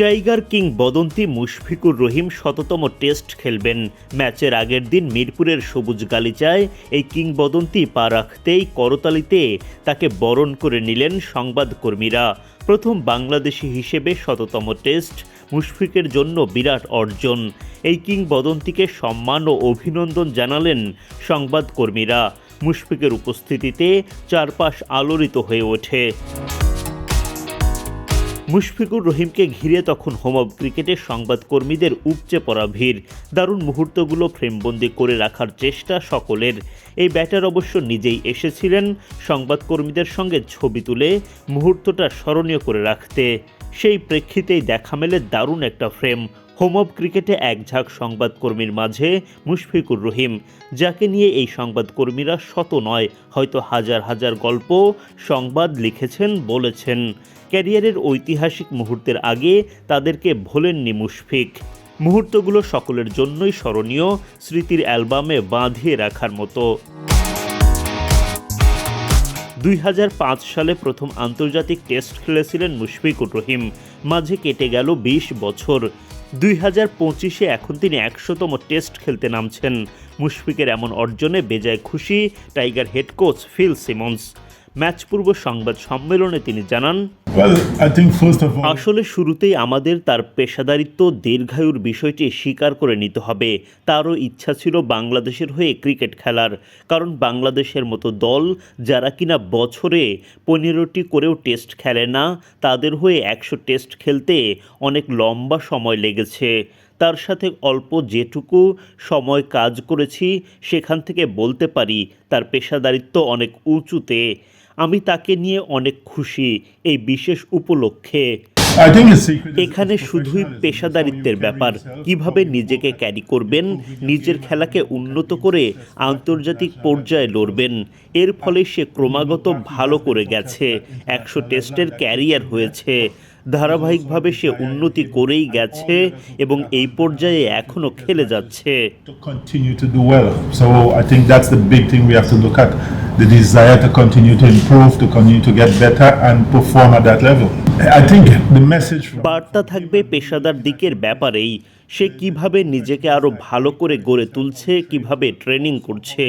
Tiger king বদন্তি মুশফিকুর রহিম শততম test খেলবেন। ম্যাচের আগের দিন মিরপুরের সবুজ গালিচায় এই কিংবদন্তি পা রাখতেই করতালিতে তাকে বরণ করে নিলেন সংবাদকর্মীরা। প্রথম বাংলাদেশি হিসেবে শততম টেস্ট মুশফিকের জন্য বিরাট অর্জন। এই কিংবদন্তিকে সম্মান ও অভিনন্দন জানালেন সংবাদকর্মীরা। মুশফিকের উপস্থিতিতে চারপাশ আলোড়িত হয়ে ওঠে। মুশফিকুর রহিমকে ঘিরে তখন হোম অব ক্রিকেটের সংবাদকর্মীদের উপচে পড়া ভিড়। দারুণ মুহূর্তগুলো ফ্রেমবন্দি করে রাখার চেষ্টা সকলের। এই ব্যাটার অবশ্য নিজেই এসেছিলেন, সংবাদকর্মীদের সঙ্গে ছবি তুলে মুহূর্তটা স্মরণীয় করে রাখতে। সেই প্রেক্ষিতেই দেখা মেলে দারুণ একটা ফ্রেম। হোম অব ক্রিকেটে এক ঝাঁক সংবাদকর্মীর মাঝে মুশফিকুর রহিম, যাকে নিয়ে এই সংবাদকর্মীরা শত নয়, হয়তো হাজার হাজার গল্প, সংবাদ লিখেছেন, বলেছেন। ক্যারিয়ারের ঐতিহাসিক মুহূর্তের আগে তাদেরকে ভোলেননি মুশফিক। মুহূর্তগুলো সকলের জন্যই স্মরণীয়, স্মৃতির অ্যালবামে বাঁধিয়ে রাখার মতো। দুই হাজার পাঁচ সালে প্রথম আন্তর্জাতিক টেস্ট খেলেছিলেন মুশফিকুর রহিম। মাঝে কেটে গেল ২০ বছর। দুই হাজার পঁচিশে এখন তিনি একশোতম টেস্ট খেলতে নামছেন। মুশফিকের এমন অর্জনে বেজায় খুশি tiger head coach Phil Simmons. Match পূর্ব সংবাদ সম্মেলনে তিনি জানান আসলে শুরুতেই আমাদের তার পেশাদারিত্ব দীর্ঘায়ুর বিষয়টি স্বীকার করে নিতে হবে। তারও ইচ্ছা ছিল বাংলাদেশের হয়ে ক্রিকেট খেলার। কারণ বাংলাদেশের মতো দল যারা কিনা বছরে পনেরোটি করেও টেস্ট খেলে না তাদের হয়ে একশো টেস্ট খেলতে অনেক লম্বা সময় লেগেছে। তার সাথে অল্প যেটুকু সময় কাজ করেছি সেখান থেকে বলতে পারি তার পেশাদারিত্ব অনেক উঁচুতে। আমি তাকে নিয়ে অনেক খুশি এই বিশেষ উপলক্ষে। এখানে শুধুই পেশাদারিত্বের ব্যাপার। কীভাবে নিজেকে ক্যারি করবেন নিজের খেলাকে উন্নত করে আন্তর্জাতিক পর্যায়ে লড়বেন। এর ফলে সে ক্রমাগত ভালো করে গেছে। একশো টেস্টের ক্যারিয়ার হয়েছে। ধারাবাহিকভাবে সে উন্নতি করেই গেছে এবং এই পর্যায়ে এখনও খেলে যাচ্ছে the desire to continue to improve, to continue to get better and perform at that level. I think the message বার্তা থাকবে পেশাদার দিকের ব্যাপারেই সে কীভাবে নিজেকে আরও ভালো করে গড়ে তুলছে কীভাবে ট্রেনিং করছে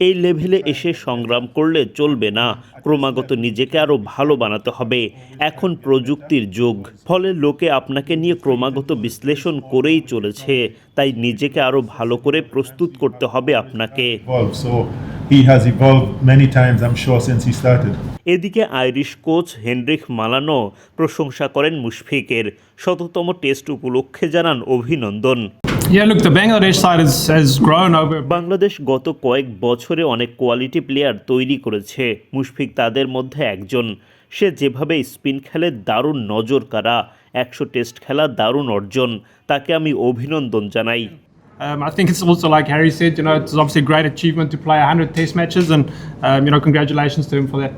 এই লেভেলে এসে সংগ্রাম করলে চলবে না। ক্রমাগত নিজেকে আরও ভালো বানাতে হবে। এখন প্রযুক্তির যুগ। ফলে লোকে আপনাকে নিয়ে ক্রমাগত বিশ্লেষণ করেই চলেছে। তাই নিজেকে আরও ভালো করে প্রস্তুত করতে হবে আপনাকে। He has evolved many times, I'm sure, since he started. এদিকে আইরিশ কোচ হেনরিক মালানো প্রশংসা করেন মুশফিকের। শততম টেস্ট উপলক্ষে জানান অভিনন্দন। বাংলাদেশ গত কয়েক বছরে অনেক কোয়ালিটি প্লেয়ার তৈরি করেছে মুশফিক তাদের মধ্যে একজন সে যেভাবে স্পিন খেলে দারুণ নজর কারা একশো টেস্ট খেলা দারুণ অর্জন তাকে আমি অভিনন্দন জানাই Um, I think it's also like Harry said, you know, it's obviously a great achievement to play 100 Test matches, and um, you know, congratulations to him for that.